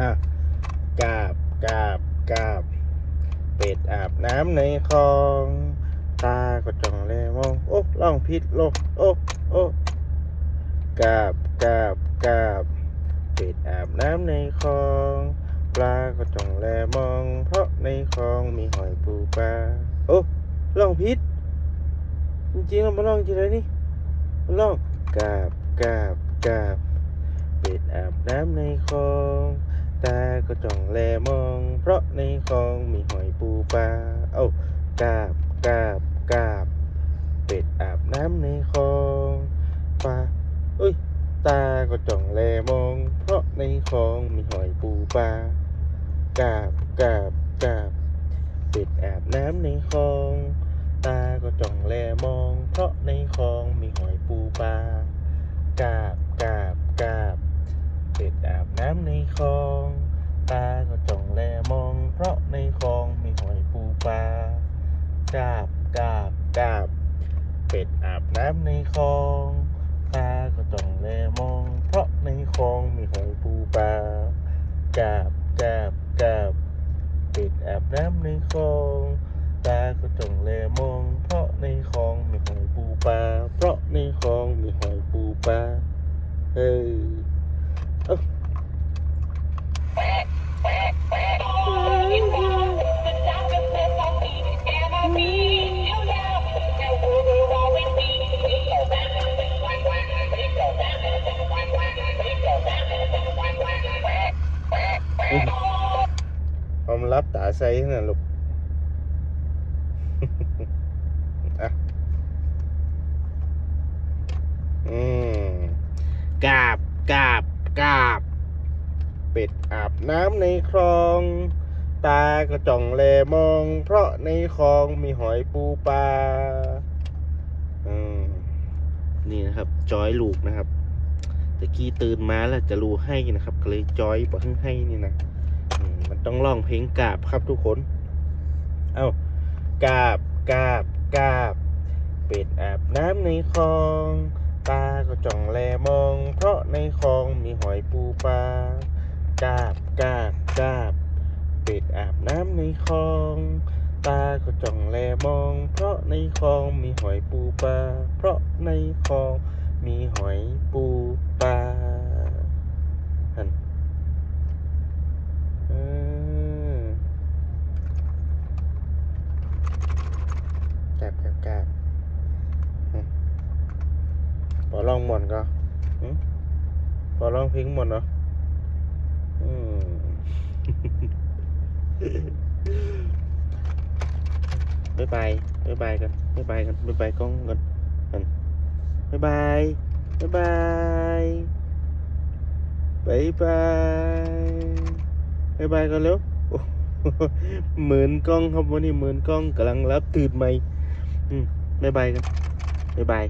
อะกาบกาบกาบเป็ดอาบน้ำในคลอง ตาก็จ้องแลมองโอ้ล่องพิษโลกโอ้โอ้กาบกาบกาบเป็ดอาบน้ำในคลอง ปลาก็จ้องแลมอง เพราะในคลองมีหอยปูปลาโอ้ล่องพิษจริงๆเรามาล่องทีไรนี่มาล่องกาบกาบกาบเป็ดอาบน้ำในคลอง ตาก็จ้องแลมอง เพราะในคลองมีหอยปูปลา เอ้ากาบกาบกาบ เป็ดอาบน้ำในคลองปลาเอ้ย ตาก็จ้องแลมอง เพราะในคลองมีหอยปูปลากาบกาบกาบ เป็ดอาบน้ำในคลอง ตาก็จ้องแลมอง เพราะในคลองมีหอยปูปลากาบกาบกาบ เป็ดอาบน้ำในคลอง ตาก็จ้องแลมอง เพราะในคลองมีหอยปูปลากาบกาบกาบ เป็ดอาบน้ำในคลอง ตาก็จ้องแลมอง เพราะในคลองมีหอยปูปลากาบกาบกาบ เป็ดอาบน้ำในคลอง ตาก็จ้องแลมอง เพราะในคลองมีหอยปูปลาเพราะในคลองมีหอยปูปลาเฮ้ ความลับตาใสนั่นลูกอะอืมกาบกาบกาบ เป็ดอาบน้ำในคลอง ตาก็จ้องแลมอง เพราะในคลองมีหอยปูปลาอืมนี่นะครับ จอยลูกนะครับตะกี้ตื่นมาแล้วจะรู้ให้นะครับ ก็เลยจอยบอกให้นี่นะ ต้องร้องเพลงกาบครับทุกคน เอา้ากาบกาบกาบ เป็ดอาบน้ำในคลอง ตาก็จ้องแลมอง เพราะในคลองมีหอยปูปลากาบกาบกาบ เป็ดอาบน้ำในคลอง ตาก็จ้องแลมอง เพราะในคลองมีหอยปูปลาเพราะในคลองมีหอยปูปลาหัน เออแกบแกบแกบอืมพ อลองหมดก็พอลองเพลงหมดเนาะบ๊ายบายบ๊ายบายกันบ๊ายบายกันบ๊ายบายกล้องกันกันบ๊ายบายบ๊ายบายบ๊ายบายบ๊ายบายกันเร็วหเหมือนกล้องครับวันนี้เหมือนกล้องกำลังรับตื่นใหม่บ๊ายบายกันบ๊ายบาย